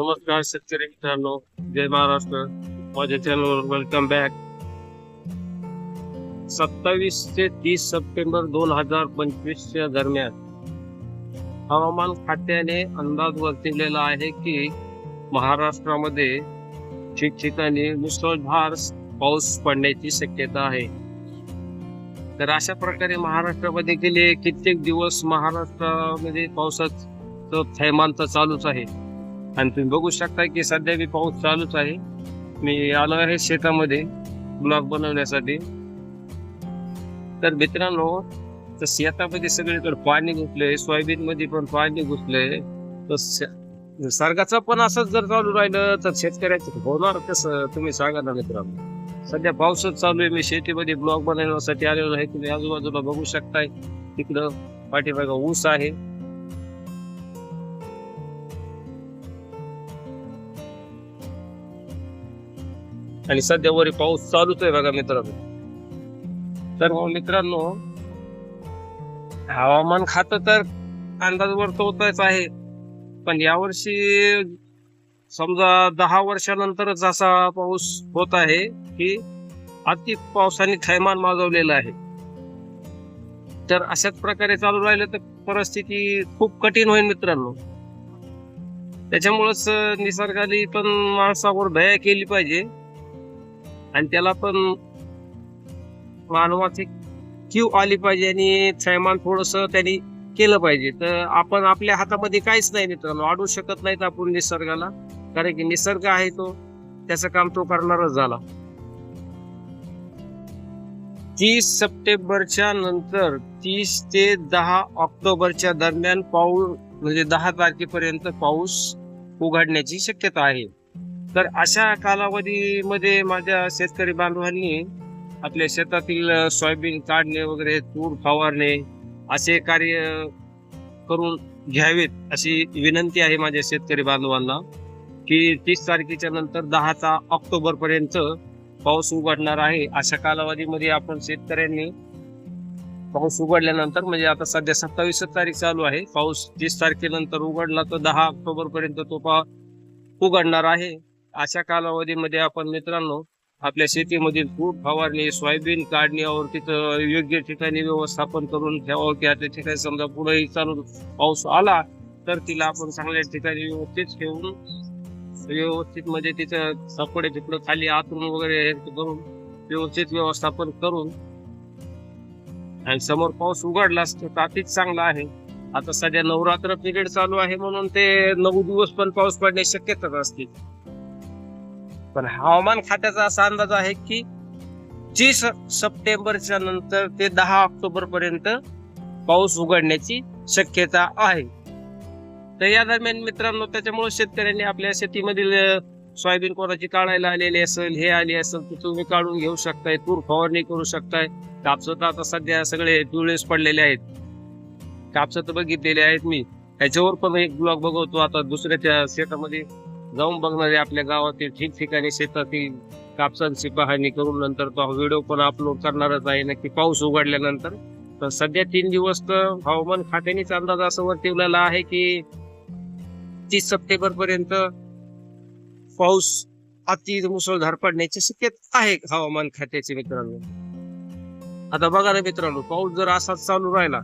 नमस्कार शेतकरी मित्रांनो जय महाराष्ट्र. माझ्या चॅनलवर वेलकम बॅक सत्तावीस ते तीस सप्टेंबर दोन हजार पंचवीसच्या दरम्यान हवामान खात्याने अंदाज वर्तवलेला आहे की महाराष्ट्रामध्ये ठिकठिकाणी मुसळधार पाऊस पडण्याची शक्यता आहे. तर अशा प्रकारे महाराष्ट्रामध्ये गेले कित्येक दिवस महाराष्ट्रामध्ये पावसाचं थैमान तर चालूच आहे. आणि तुम्ही बघू शकता की सध्या बी पाऊस चालूच आहे. मी आलो आहे शेतामध्ये ब्लॉक बनवण्यासाठी. तर मित्रांनो तर शेतामध्ये सगळीकडे पाणी घुसले सोयाबीन मध्ये पण पाणी घुसले. तर श- पण असंच जर चालू राहिलं तर शेतकऱ्याचं होणार कसं? तुम्ही सांगा ना मित्रांनो. सध्या पाऊसच चालू आहे. मी शेतीमध्ये ब्लॉक बनवण्यासाठी आलेलो आहे. तुम्ही आजूबाजूला बघू शकताय. तिकडं पाठीमागं ऊस आहे. आणि सध्या वरी पाऊस चालूच आहे बघा मित्रांनो. तर मग मित्रांनो हवामान खातं तर अंदाज वर्तवतच आहे. पण यावर्षी समजा दहा वर्षानंतरच असा पाऊस होत आहे की अति पावसाने थैमान माजवलेलं आहे. तर अशाच प्रकारे चालू राहिलं तर परिस्थिती खूप कठीण होईल मित्रांनो. त्याच्यामुळेच निसर्गाने पण माणसावर दया केली पाहिजे. आणि त्याला पण मानवाची क्यू आली पाहिजे आणि थैमान थोडस त्यांनी केलं पाहिजे. तर आपण आपल्या हातामध्ये काहीच नाही मित्रांनो. अडू शकत नाहीत आपण निसर्गाला. कारण की निसर्ग आहे तो. त्याचं काम तो करणारच झाला. तीस सप्टेंबरच्या नंतर तीस ते दहा ऑक्टोबरच्या दरम्यान पाऊस म्हणजे दहा तारखेपर्यंत पाऊस उघडण्याची शक्यता आहे. तर अशा कालावधीमध्ये माझ्या शेतकरी बांधवांनी आपल्या शेतातील सोयाबीन काढणे वगैरे तूर फवारणे असे कार्य करून घ्यावेत अशी विनंती आहे माझ्या शेतकरी बांधवांना की तीस तारखेच्या नंतर दहाचा ऑक्टोबर पर्यंत पाऊस उघडणार आहे. अशा कालावधीमध्ये आपण शेतकऱ्यांनी पाऊस उघडल्यानंतर म्हणजे आता सध्या सत्तावीस तारीख चालू आहे पाऊस तीस तारखेनंतर उघडला तर दहा ऑक्टोबर पर्यंत तो पा उघडणार आहे. अशा कालावधीमध्ये आपण मित्रांनो आपल्या शेतीमधील खूप फवारणी सोयाबीन काढण्यावर तिथं योग्य ठिकाणी व्यवस्थापन करून ठेवावं की त्या ठिकाणी समजा पुढेही चालू पाऊस आला तर तिला आपण चांगल्या ठिकाणी व्यवस्थित ठेवून व्यवस्थित म्हणजे तिथं सपडे तिकडं खाली आतून वगैरे करून व्यवस्थित व्यवस्थापन करून आणि समोर पाऊस उघडलाच तर अतिच चांगला आहे. आता सध्या नवरात्र पिरियड चालू आहे म्हणून ते नऊ दिवस पण पाऊस पडण्याची शक्यता असते. पण हवामान खात्याचा असा अंदाज आहे की तीस सप्टेंबरच्या नंतर ते दहा ऑक्टोबर पर्यंत पाऊस उघडण्याची शक्यता आहे. तर या दरम्यान मित्रांनो त्याच्यामुळे शेतकऱ्यांनी आपल्या शेतीमधील सोयाबीन कोणाची काढायला आलेली असेल हे आली असेल तर तुम्ही काढून घेऊ शकताय तूर फवारणी करू शकताय. कापसात आता सध्या सगळे पिवळेच पडलेले आहेत. कापसात बघितलेले आहेत मी. त्याच्यावर पण एक ब्लॉग बघवतो आता दुसऱ्याच्या शेतामध्ये. जाऊन बघणारे आपल्या गावातील ठिकठिकाणी शेतातील कापसांची पाहणी करून नंतर तो व्हिडिओ पण अपलोड करणारच आहे. नक्की पाऊस उघडल्यानंतर. तर सध्या तीन दिवस तर हवामान खात्यानेच अंदाज असं वर्तवलेला आहे की तीस सप्टेंबर पर्यंत पाऊस अति मुसळधार पडण्याची शक्यता आहे हवामान खात्याचे मित्रांनो. आता बघा ना मित्रांनो पाऊस जर असाच चालू राहिला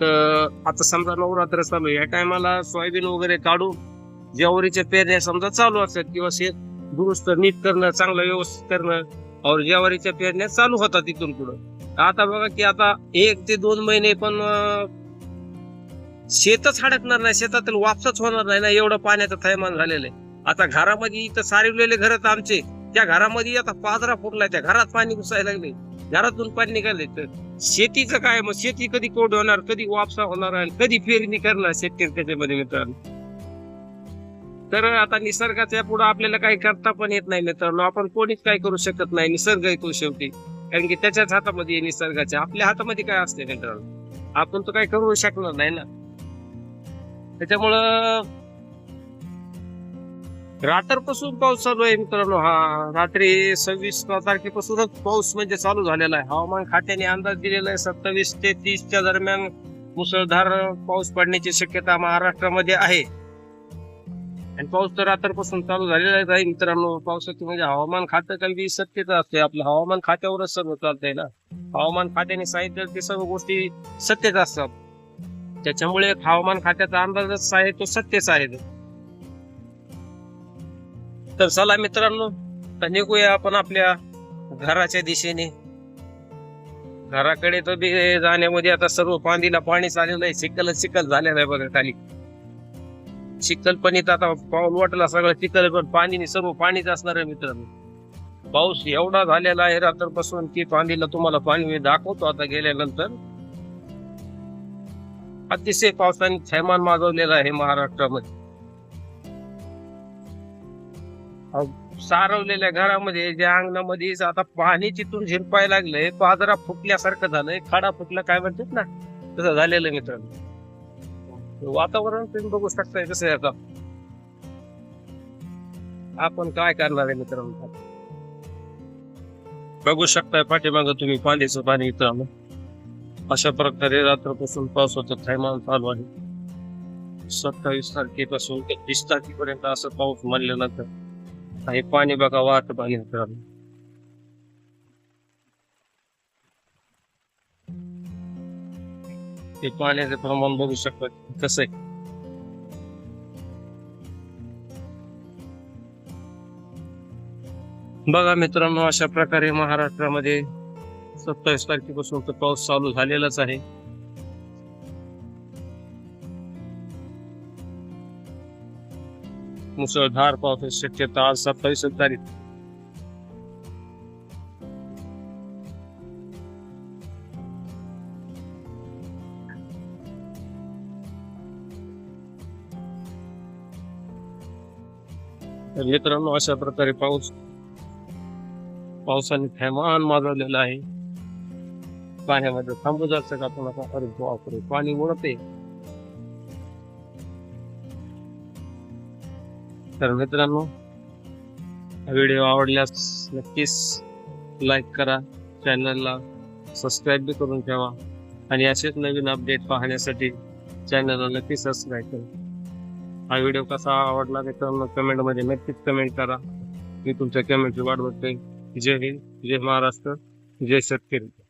तर आता समजा नवरात्र चालू या टायमाला सोयाबीन वगैरे काढून ज्वारीच्या पेरण्या समजा चालू असतात किंवा शेत दुरुस्त नीट करणं चांगलं व्यवस्थित करणं और ज्वारीच्या पेरण्या चालू होतात तिथून पुढं. आता बघा की आता एक ते दोन महिने पण शेतच हडकणार नाही शेतातील वापसच होणार नाही ना एवढं पाण्याचं थैमान झालेलं आहे. आता घरामध्ये इथं सारवलेले घर आमचे. त्या घरामध्ये आता पाजरा फुटलाय त्या घरात पाणी घुसायला लागले घरातून पाणी निघाले तर शेतीचं काय मग शेती कधी कोड होणार कधी वापसा होणार आणि कधी पेरणी करणार शेतकरी त्याच्यामध्ये मित्रांनो? तर आता निसर्गाच्या पुढे आपल्याला काही करता पण येत नाही मित्रांनो. आपण कोणीच काही करू शकत नाही. निसर्ग येतो शेवटी. कारण की त्याच्याच हातामध्ये आहे निसर्गाच्या. आपल्या हातामध्ये काय असते मित्रांनो? आपण तर काही करू शकणार नाही ना. त्याच्यामुळं रात्रपासून पाऊस चालू आहे मित्रांनो. हा रात्री सव्वीस तारखेपासूनच पाऊस म्हणजे चालू झालेला आहे. हवामान खात्याने अंदाज दिलेला आहे सत्तावीस ते तीसच्या दरम्यान मुसळधार पाऊस पडण्याची शक्यता महाराष्ट्रामध्ये आहे. आणि पाऊस तर रात्रपासून चालू झालेला आहे मित्रांनो पावसाची म्हणजे हवामान खातं काही सत्यता असते. आपलं हवामान खात्यावरच सर्व चालतंय ना. हवामान खात्याने सांगितलं ते सर्व गोष्टी सत्यच असतात. त्याच्यामुळे हवामान खात्याचा अंदाजच आहे तो सत्यच आहे. तर चला मित्रांनो तर निघूया आपण आपल्या घराच्या दिशेने. घराकडे तर जाण्यामध्ये आता सर्व पाणीला पाणी चाललेलं आहे. चिखल चिखल झालेलं आहे बघा खाली. चिखल पण आता पाऊल वाटला सगळं चिखल पण पाणी सर्व पाणीच असणार आहे मित्रांनो. पाऊस एवढा झालेला आहे रात्रपासून की पाणीला तुम्हाला पाणी मी दाखवतो आता गेल्यानंतर. अतिशय पावसाने थैमान माजवलेला आहे महाराष्ट्रामध्ये. सारवलेल्या घरामध्ये ज्या अंगणामध्ये आता पाणी चितून झिरपायला लागलंय पाजरा फुटल्यासारखं झालंय खाडा फुटला काय म्हणतात ना तसं झालेलं मित्रांनो. वातावरण तुम्ही बघू शकताय कसं आहे आता. आपण काय करणार आहे मित्रांनो? बघू शकताय पाठीमागं तुम्ही पाण्याचं पाणी इथं अशा प्रकारे रात्रपासून पावसाचं थैमान चालू आहे. सत्तावीस तारखेपासून ते तीस तारखेपर्यंत असं पाऊस मानल्यानंतर आणि पाणी बघा वाहत पाणी मित्रांनो ते पाण्याचे प्रमाण बघू शकता कसं आहे. बघा मित्रांनो अशा प्रकारे महाराष्ट्रामध्ये सत्तावीस तारखेपासून तर पाऊस चालू झालेलाच आहे. मुसळधार पावसाची शक्यता आज सत्तावीस तारीख. तर मित्रांनो अशा प्रकारे पाऊस पावसाने थैमान माजवलेला आहे. पाण्यामध्ये थांबू जात का आपण अरे बापरे पाणी उडते. तर मित्रांनो व्हिडिओ आवडल्यास नक्कीच लाईक करा चॅनलला सबस्क्राईब बी करून ठेवा आणि असेच नवीन अपडेट पाहण्यासाठी चॅनलला नक्की सबस्क्राईब करा. हा व्हिडिओ कसा आवडला मित्रांनो कमेंटमध्ये नक्कीच कमेंट करा. मी तुमच्या कमेंटची वाट बघतोय. जय हिंद जय महाराष्ट्र जय शेतकरी.